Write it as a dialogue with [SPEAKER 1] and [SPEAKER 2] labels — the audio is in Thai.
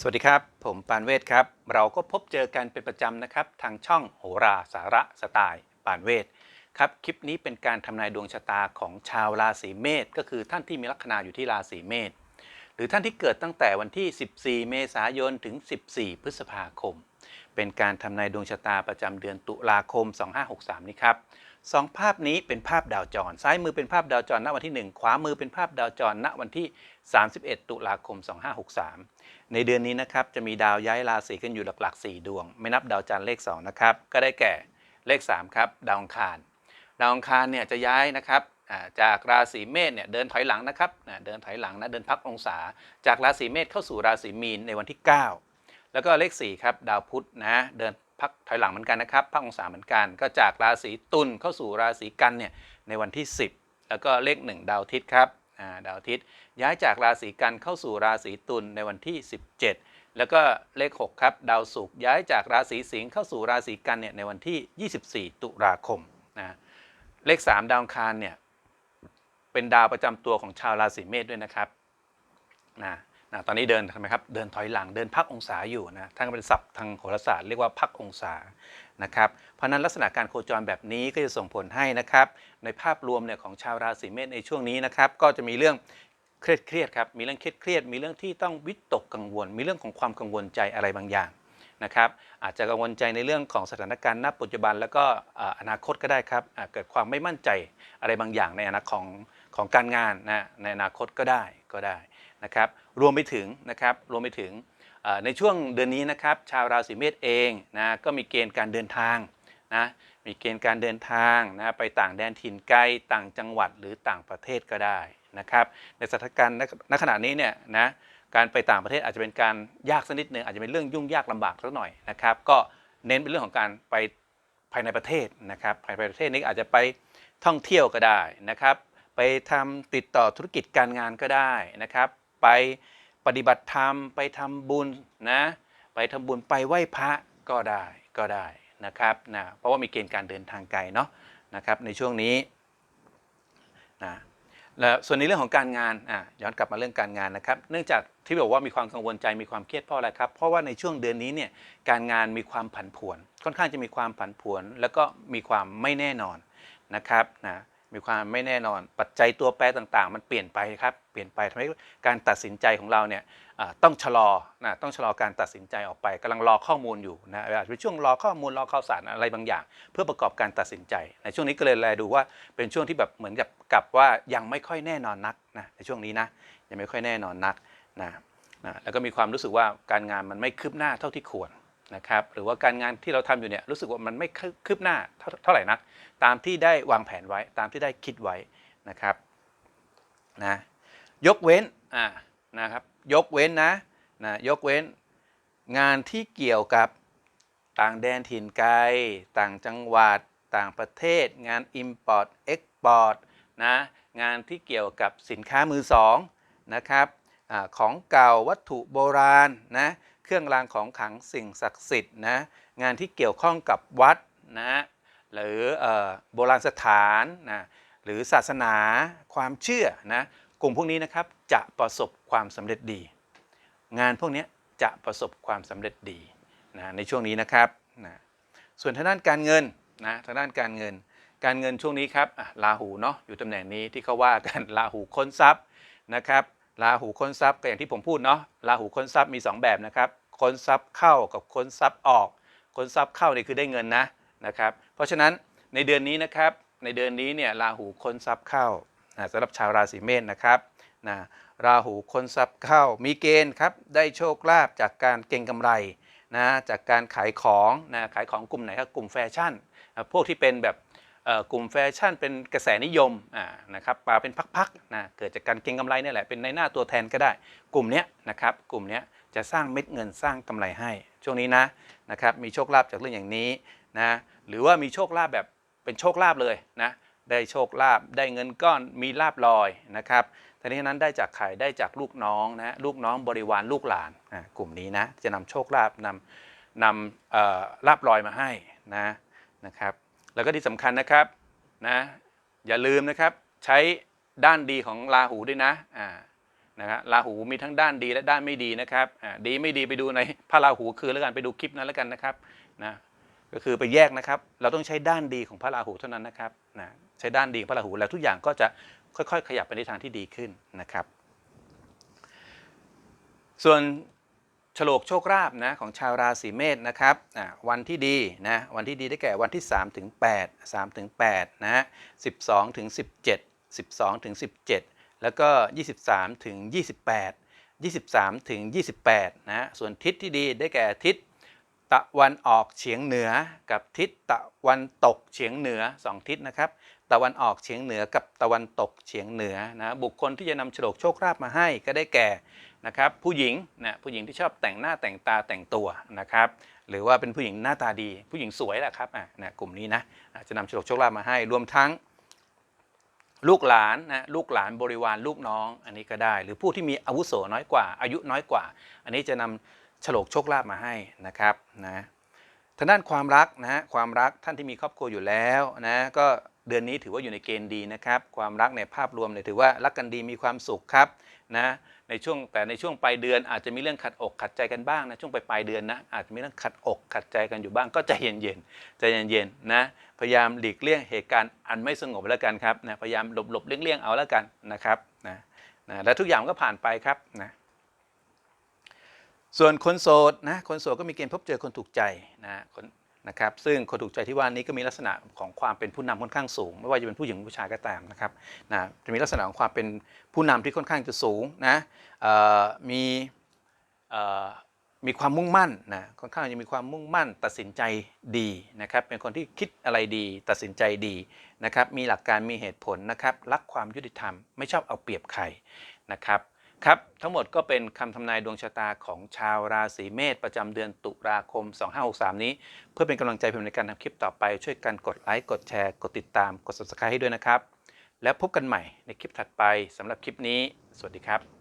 [SPEAKER 1] สวัสดีครับ ผมปานเวศครับ เราก็พบเจอกันเป็นประจำนะครับ ทางช่องโหราสาระสไตล์ปานเวศครับคลิปนี้เป็นการทำนายดวงชะตาของชาวราศีเมษก็คือท่านที่มีลัคนาอยู่ที่ราศีเมษหรือท่านที่เกิดตั้งแต่วันที่ 14 เมษายนถึง 14 พฤษภาคม เป็นการทำนายดวงชะตาประจำเดือนตุลาคม 2563 นี้ครับ สองภาพนี้เป็นภาพดาวจร ซ้ายมือเป็นภาพดาวจรณวันที่ 1 ขวามือเป็นภาพดาวจรณวันที่ 31 ตุลาคม 2563 ในเดือนนี้นะครับจะมีดาวย้ายราศีกันอยู่หลักๆ 4 ดวง ไม่นับดาวจันทร์เลข2นะครับก็ได้แก่เลข3ครับดาวอังคาร ดาวอังคารเนี่ยจะย้ายนะครับจากราศีเมษเนี่ยเดินถอยหลังนะครับเดินถอยหลังนะเดินพักองศา จากราศีเมษเข้าสู่ราศีมีนในวันที่ 9 แล้วก็เลข4ครับดาวพุธนะเดิน พักถอยหลังเหมือนกันนะครับพักองศาเหมือนกัน ก็จากราศีตุลเข้าสู่ราศีกันเนี่ยในวันที่ 10 แล้วก็เลข 1 ดาวอาทิตย์ครับาดาวอาทิตย์ย้ายจากราศีกันเข้าสู่ราศีตุลในวันที่ 17 แล้วก็เลข 6 ครับ ดาวศุกร์ย้ายจากราศีสิงห์เข้าสู่ราศีกันเนี่ยในวันที่ 24 ตุลาคมนะเลข 3 ดาวคารเนี่ยเป็นดาวประจำตัวของชาวราศีเมษด้วยนะครับนะ นะตอนนี้เดินทำไมครับ เดินถอยหลังเดินพักองศาอยู่นะท่านก็เป็นศัพท์ทางโหราศาสตร์เรียกว่าพักองศานะครับ เพราะนั้นลักษณะการโคจรแบบนี้ก็จะส่งผลให้นะครับ ในภาพรวมเนี่ยของชาวราศีเมษในช่วงนี้นะครับก็จะมีเรื่องเครียดเครียดครับมีเรื่องเครียดเครียดมีเรื่องที่ต้องวิตกกังวล มีเรื่องของความกังวลใจอะไรบางอย่างนะครับอาจจะกังวลใจในเรื่องของสถานการณ์ณปัจจุบัน แล้วก็อนาคตก็ได้ครับอาจเกิดความไม่มั่นใจอะไรบางอย่างในอนาคตของของการงานนะในอนาคตก็ได้ก็ได้ นะครับรวมไปถึงนะครับรวมไปถึงในช่วงเดือนนี้นะครับชาวราศีเมษเองนะก็มีเกณฑ์การเดินทางนะมีเกณฑ์การเดินทางนะไปต่างแดนถิ่นไกลต่างจังหวัดหรือต่างประเทศก็ได้นะครับในสถานการณ์ณขณะนี้เนี่ยนะการไปต่างประเทศอาจจะเป็นการยากสักนิดนึงอาจจะเป็นเรื่องยุ่งยากลำบากสักหน่อยนะครับก็เน้นเป็นเรื่องของการไปภายในประเทศนะครับภายในประเทศนี้อาจจะไปท่องเที่ยวก็ได้นะครับไปทำติดต่อธุรกิจการงานก็ได้นะครับ ไปปฏิบัติธรรมไปทำบุญนะไปทำบุญไปไหว้พระก็ได้ก็ได้นะครับนะเพราะว่ามีเกณฑ์การเดินทางไกลเนาะนะครับในช่วงนี้นะแล้วส่วนในเรื่องของการงานอะย้อนกลับมาเรื่องการงานนะครับ เนื่องจากที่บอกว่ามีความกังวลใจมีความเครียดเพราะอะไรครับ เพราะว่าในช่วงเดือนนี้เนี่ยการงานมีความผันผวน ค่อนข้างจะมีความผันผวน แล้วก็มีความไม่แน่นอนนะครับนะ มีความไม่แน่นอน ปัจจัยตัวแปรต่างๆ มันเปลี่ยนไปครับ เปลี่ยนไปทำให้การตัดสินใจของเราเนี่ยต้องชะลอนะต้องชะลอการตัดสินใจออกไปกำลังรอข้อมูลอยู่นะอาจจะเป็นช่วงรอข้อมูลรอข่าวสารอะไรบางอย่าง เพื่อประกอบการตัดสินใจในช่วงนี้ก็เลยแลดูว่าเป็นช่วงที่แบบเหมือนกับกับว่ายังไม่ค่อยแน่นอนนักนะในช่วงนี้นะยังไม่ค่อยแน่นอนนักนะนะแล้วก็มีความรู้สึกว่าการงานมันไม่คืบหน้าเท่าที่ควร นะครับหรือว่าการงานที่เราทำอยู่เนี่ยรู้สึกว่ามันไม่คืบหน้าเท่าไหร่นัก ตามที่ได้วางแผนไว้ตามที่ได้คิดไว้นะครับนะยกเว้นอ่านะครับยกเว้นนะนะยกเว้นงานที่เกี่ยวกับต่างแดนถิ่นไกล ต่างจังหวัด ต่างประเทศ งาน Import Export นะงานที่เกี่ยวกับสินค้ามือสองนะครับอของเก่าวัตถุโบราณนะ เครื่องรางของขลังสิ่งศักดิ์สิทธิ์นะงานที่เกี่ยวข้องกับวัดนะหรืออโบราณสถานนะหรือศาสนาความเชื่อนะกลุ่มพวกนี้นะครับจะประสบความสำเร็จดี งานพวกนี้จะประสบความสำเร็จดีนะในช่วงนี้นะครับนะส่วนทางด้านการเงินนะทางด้านการเงิน การเงินช่วงนี้ครับราหูเนาะอยู่ตำแหน่งนี้ที่เขาว่ากันราหูค้นทรัพย์นะครับ ราหูค้นทรัพย์ก็อย่างที่ผมพูดเนาะราหูค้นทรัพย์มี 2 แบบนะครับค้นทรัพย์เข้ากับค้นทรัพย์ออกค้นทรัพย์เข้านี่คือได้เงินนะนะครับ เพราะฉะนั้นในเดือนนี้นะครับในเดือนนี้เนี่ยราหูค้นทรัพย์เข้านะสำหรับชาวราศีเมษนะครับนะราหูค้นทรัพย์เข้ามีเกณฑ์ครับได้โชคลาภจากการเก็งกำไรนะจากการขายของนะขายของกลุ่มไหนครับกลุ่มแฟชั่น พวกที่เป็นแบบ กลุ่มแฟชั่นเป็นกระแสนิยมนะครับมาเป็นพักๆนะเกิดจากการเก็งกำไรนี่แหละเป็นในหน้าตัวแทนก็ได้ กลุ่มนี้นะครับกลุ่มนี้จะสร้างเม็ดเงินสร้างกำไรให้ ช่วงนี้นะนะครับมีโชคลาภจากเรื่องอย่างนี้นะหรือว่ามีโชคลาภแบบเป็นโชคลาภเลยนะได้โชคลาภได้เงินก้อนมีลาบลอยนะครับแต่นี้นั้นได้จากใครได้จากลูกน้องนะลูกน้องบริวารลูกหลานอ่ากลุ่มนี้นะจะนำโชคลาภนำนำลาบลอยมาให้นะนะครับ แล้วก็ที่สำคัญนะครับนะอย่าลืมนะครับใช้ด้านดีของราหูด้วยนะอ่านะฮะราหูมีทั้งด้านดีและด้านไม่ดีนะครับอ่าดีไม่ดีไปดูในพระราหูคือแล้วกันไปดูคลิปนั้นแล้วกันนะครับนะก็คือไปแยกนะครับ เราต้องใช้ด้านดีของพระราหูเท่านั้นนะครับนะใช้ด้านดีของพระราหูแล้วทุกอย่างก็จะค่อยๆ ขยับไปในทางที่ดีขึ้นนะครับ ส่วน ฉลกโชคลาภนะของชาวราศีเมษนะครับวันที่ดีนะวันที่ดีได้แก่วันที่3ถึง8 3ถึง8นะ12ถึง17 12ถึง17 แล้วก็ 23ถึง28 23ถึง28นะฮะส่วนทิศที่ดีได้แก่ทิศตะวันออกเฉียงเหนือกับทิศตะวันตกเฉียงเหนือสองทิศนะครับ ตะวันออกเฉียงเหนือกับตะวันตกเฉียงเหนือนะบุคคลที่จะนำฉลกโชคลาภมาให้ก็ได้แก่นะครับผู้หญิงนะผู้หญิงที่ชอบแต่งหน้าแต่งตาแต่งตัวนะครับหรือว่าเป็นผู้หญิงหน้าตาดี ผู้หญิงสวยแหละครับอะนะกลุ่มนี้นะอะจะนำฉลกโชคลาภมาให้ รวมทั้งลูกหลานนะลูกหลานบริวารลูกน้อง อันนี้ก็ได้ หรือผู้ที่มีอาวุโสน้อยกว่า อายุน้อยกว่า อันนี้จะนำฉลกโชคลาภมาให้นะครับนะทางด้านความรักนะฮะความรักท่านที่มีครอบครัวอยู่แล้วนะก็ เดือนนี้ถือว่าอยู่ในเกณฑ์ดีนะครับ ความรักในภาพรวมเนี่ยถือว่ารักกันดีมีความสุขครับนะในช่วงแต่ในช่วงปลายเดือนอาจจะมีเรื่องขัดอกขัดใจกันบ้างนะช่วงปลายปลายเดือนนะอาจจะมีเรื่องขัดอกขัดใจกันอยู่บ้างก็ใจเย็นๆใจเย็นๆนะพยายามหลีกเลี่ยงเหตุการณ์อันไม่สงบแล้วกันครับนะพยายามหลบๆเลี่ยงๆเอาแล้วกันนะครับนะนะแล้วทุกอย่างก็ผ่านไปครับนะส่วนคนโสดนะคนโสดก็มีเกณฑ์พบเจอคนถูกใจนะคน นะครับซึ่งคนถูกใจที่ว่านี้ก็มีลักษณะของความเป็นผู้นำค่อนข้างสูง ไม่ว่าจะเป็นผู้หญิงผู้ชายก็ตามนะครับนะจะมีลักษณะของความเป็นผู้นำที่ค่อนข้างจะสูงนะมีมีความมุ่งมั่นนะค่อนข้างจะมีความมุ่งมั่น ตัดสินใจดีนะครับ เป็นคนที่คิดอะไรดี ตัดสินใจดีนะครับ มีหลักการมีเหตุผลนะครับ รักความยุติธรรม ไม่ชอบเอาเปรียบใครนะครับ ครับทั้งหมดก็เป็นคำทำนายดวงชะตาของชาวราศีเมษประจำเดือนตุลาคม 2563 นี้ เพื่อเป็นกำลังใจผมในการทำคลิปต่อไป ช่วยกันกดไลค์ กดแชร์ กดติดตาม กด subscribe ให้ด้วยนะครับ แล้วพบกันใหม่ในคลิปถัดไปสำหรับคลิปนี้ สวัสดีครับ